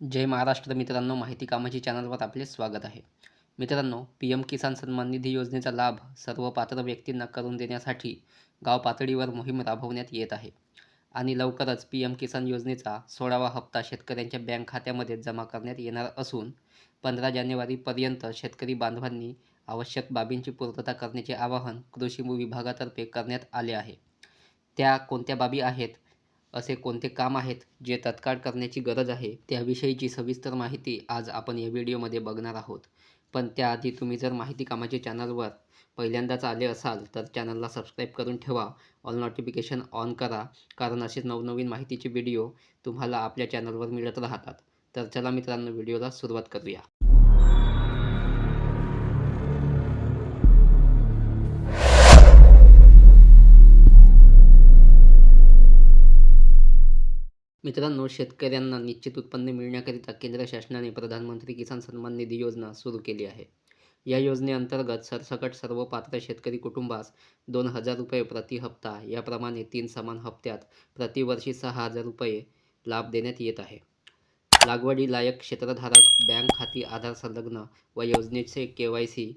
जय महाराष्ट्र मित्रांनो माहिती कामाची चॅनलवर आपले स्वागत आहे. मित्रांनो पी एम किसान सन्मान निधी योजनेचा लाभ सर्व पात्र व्यक्तींना करून देण्यासाठी गाव पातळीवर मोहीम राबवण्यात येत आहे. आणि लवकरच पी एम किसान योजनेचा सोळावा हप्ता शेतकऱ्यांच्या बँक खात्यामध्ये जमा करण्यात येणार असून पंधरा जानेवारीपर्यंत शेतकरी बांधवांनी आवश्यक बाबींची पूर्तता करण्याचे आवाहन कृषी विभागातर्फे करण्यात आले आहे. त्या कोणत्या बाबी आहेत? असे कोणते काम आहेत जे तत्काळ करण्याची गरज आहे त्याविषयीची सविस्तर माहिती आज आपण या व्हिडिओमध्ये बघणार आहोत. पण त्याआधी तुम्ही जर माहिती कामाचे चॅनलवर पहिल्यांदाच आले असाल तर चॅनलला सबस्क्राईब करून ठेवा ऑल नोटिफिकेशन ऑन करा कारण असेच नवनवीन माहितीचे व्हिडिओ तुम्हाला आपल्या चॅनलवर मिळत राहतात. तर चला मित्रांनो व्हिडिओला सुरुवात करूया. मित्रांनो शेतकऱ्यांना निश्चित उत्पन्न मिळण्याकरिता केंद्र शासनाने प्रधानमंत्री किसान सन्मान निधी योजना सुरू केली आहे. या योजनेअंतर्गत सरसकट सर्व पात्र शेतकरी कुटुंबास दोन हजार रुपये प्रति हप्ता याप्रमाणे तीन समान हप्त्यात प्रतिवर्षी सहा हजार रुपये लाभ देण्यात येत आहे. लागवडी लायक क्षेत्रधारक बँक खाती आधार संलग्न व योजनेचे के वाय सी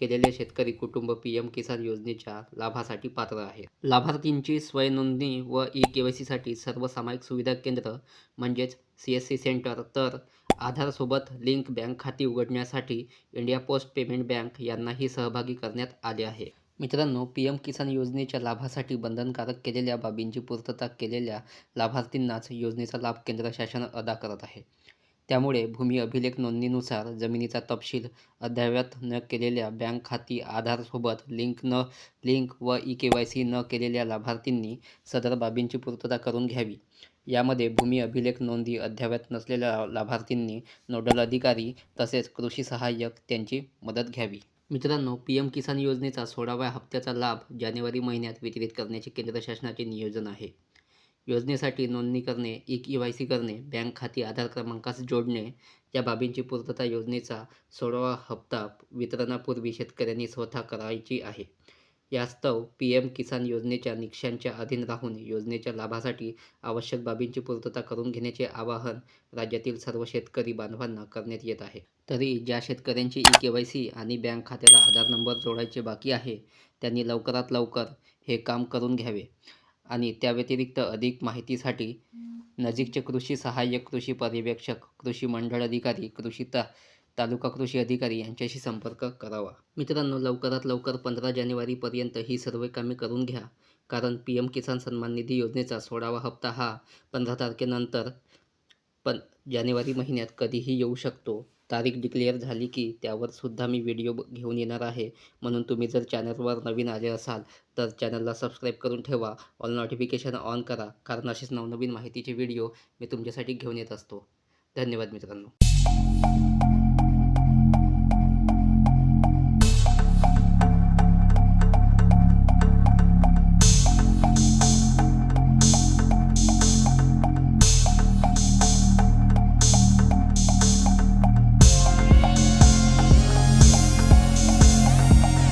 केलेले शेतकरी कुटुंब पी एम किसान योजनेच्या लाभासाठी पात्र आहे लाभार्थींची स्वयंनोंदणी व ई के वाय सीसाठी सर्व सामायिक सुविधा केंद्र म्हणजेच सी एस सी सेंटर तर आधारसोबत लिंक बँक खाती उघडण्यासाठी इंडिया पोस्ट पेमेंट बँक यांनाही सहभागी करण्यात आले आहे. मित्रांनो पी एम किसान योजनेच्या लाभासाठी बंधनकारक केलेल्या बाबींची पूर्तता केलेल्या लाभार्थींनाच योजनेचा लाभ केंद्र शासन अदा करत आहे. त्यामुळे भूमी अभिलेख नोंदणीनुसार जमिनीचा तपशील अद्ययावत न केलेल्या बँक खाती आधारसोबत लिंक न लिंक व ई के वाय सी न केलेल्या लाभार्थींनी सदर बाबींची पूर्तता करून घ्यावी. यामध्ये भूमी अभिलेख नोंदी अद्ययावत नसलेल्या लाभार्थींनी नोडल अधिकारी तसेच कृषी सहाय्यक त्यांची मदत घ्यावी. मित्रांनो पी एम किसान योजनेचा सोळाव्या हप्त्याचा लाभ जानेवारी महिन्यात वितरित करण्याचे केंद्र शासनाचे नियोजन आहे. योजनेसाठी नोंदणी करणे ई के वाय सी करणे बँक खाती आधार क्रमांकास जोडणे या बाबींची पूर्तता योजनेचा सोळावा हप्ता वितरणापूर्वी शेतकऱ्यांनी स्वतः करायची आहे. यास्तव पी एम किसान योजनेच्या निकषांच्या अधीन राहून योजनेच्या लाभासाठी आवश्यक बाबींची पूर्तता करून घेण्याचे आवाहन राज्यातील सर्व शेतकरी बांधवांना करण्यात येत आहे. तरी ज्या शेतकऱ्यांची ई के वाय सी आणि बँक खात्याला आधार नंबर जोडायचे बाकी आहे त्यांनी लवकरात लवकर हे काम करून घ्यावे. आणि त्या व्यतिरिक्त अधिक माहितीसाठी नजीकचे कृषी सहाय्यक कृषी पर्यवेक्षक कृषी मंडळ अधिकारी कृषी ता तालुका कृषी अधिकारी यांच्याशी संपर्क करावा. मित्रांनो लवकरात लवकर पंधरा जानेवारीपर्यंत ही सर्व कामे करून घ्या. कारण पी एम किसान सन्मान निधी योजनेचा सोळावा हप्ता हा पंधरा तारखेनंतर पण जानेवारी महिन्यात कधीही येऊ शकतो. तारीख डिक्लेअर झाली की त्यावर सुद्धा मी व्हिडिओ घेऊन येणार आहे. म्हणून तुम्ही जर चॅनलवर नवीन आले असाल तर चॅनलला सबस्क्राईब करून ठेवा. ऑल नोटिफिकेशन ऑन करा. कारण असेच नवनवीन माहितीचे व्हिडिओ मी तुमच्यासाठी घेऊन येत असतो. धन्यवाद मित्रांनो.